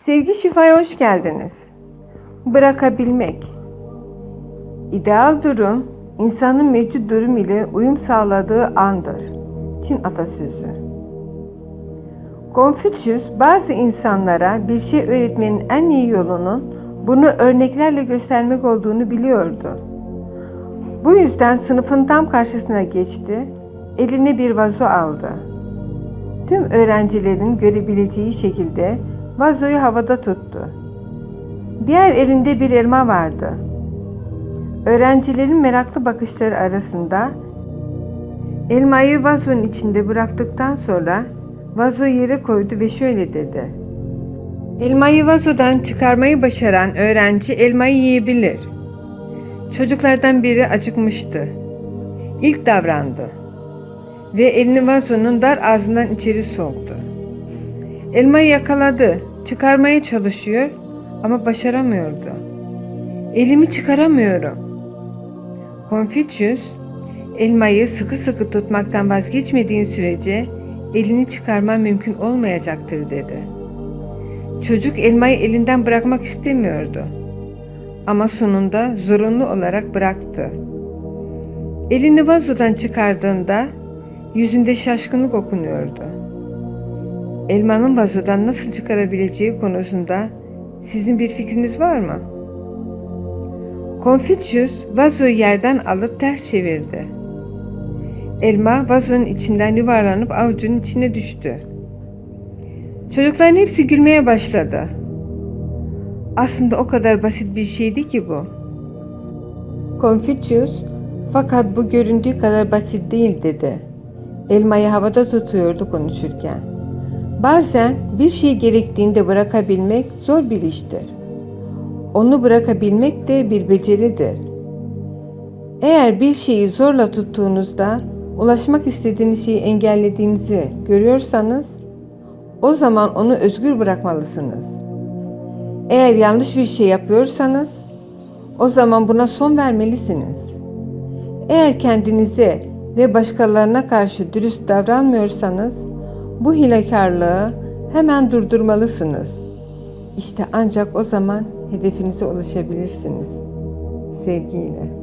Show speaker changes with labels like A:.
A: Sevgi şifaya hoş geldiniz. Bırakabilmek. İdeal durum, insanın mevcut durum ile uyum sağladığı andır. Çin atasözü. Konfüçyüs bazı insanlara bir şey öğretmenin en iyi yolunun bunu örneklerle göstermek olduğunu biliyordu. Bu yüzden sınıfın tam karşısına geçti, eline bir vazo aldı. Tüm öğrencilerin görebileceği şekilde vazoyu havada tuttu. Diğer elinde bir elma vardı. Öğrencilerin meraklı bakışları arasında elmayı vazonun içinde bıraktıktan sonra vazoyu yere koydu ve şöyle dedi. Elmayı vazodan çıkarmayı başaran öğrenci elmayı yiyebilir. Çocuklardan biri acıkmıştı. İlk davrandı ve elini vazonun dar ağzından içeri soktu. Elmayı yakaladı, çıkarmaya çalışıyor ama başaramıyordu. Elimi çıkaramıyorum. Konfüçyüs, elmayı sıkı sıkı tutmaktan vazgeçmediğin sürece elini çıkarman mümkün olmayacaktır dedi. Çocuk elmayı elinden bırakmak istemiyordu. Ama sonunda zorunlu olarak bıraktı. Elini vazodan çıkardığında yüzünde şaşkınlık okunuyordu. Elmanın vazodan nasıl çıkarabileceği konusunda sizin bir fikriniz var mı? Konfüçyüs vazoyu yerden alıp ters çevirdi. Elma vazonun içinden yuvarlanıp avucunun içine düştü. Çocukların hepsi gülmeye başladı. Aslında o kadar basit bir şeydi ki bu. Konfüçyüs, fakat bu göründüğü kadar basit değil dedi. Elmayı havada tutuyordu konuşurken. Bazen bir şey gerektiğinde bırakabilmek zor bir iştir. Onu bırakabilmek de bir beceridir. Eğer bir şeyi zorla tuttuğunuzda ulaşmak istediğiniz şeyi engellediğinizi görüyorsanız o zaman onu özgür bırakmalısınız. Eğer yanlış bir şey yapıyorsanız o zaman buna son vermelisiniz. Eğer kendinize ve başkalarına karşı dürüst davranmıyorsanız bu hilekarlığı hemen durdurmalısınız. İşte ancak o zaman hedefinize ulaşabilirsiniz. Sevgiyle.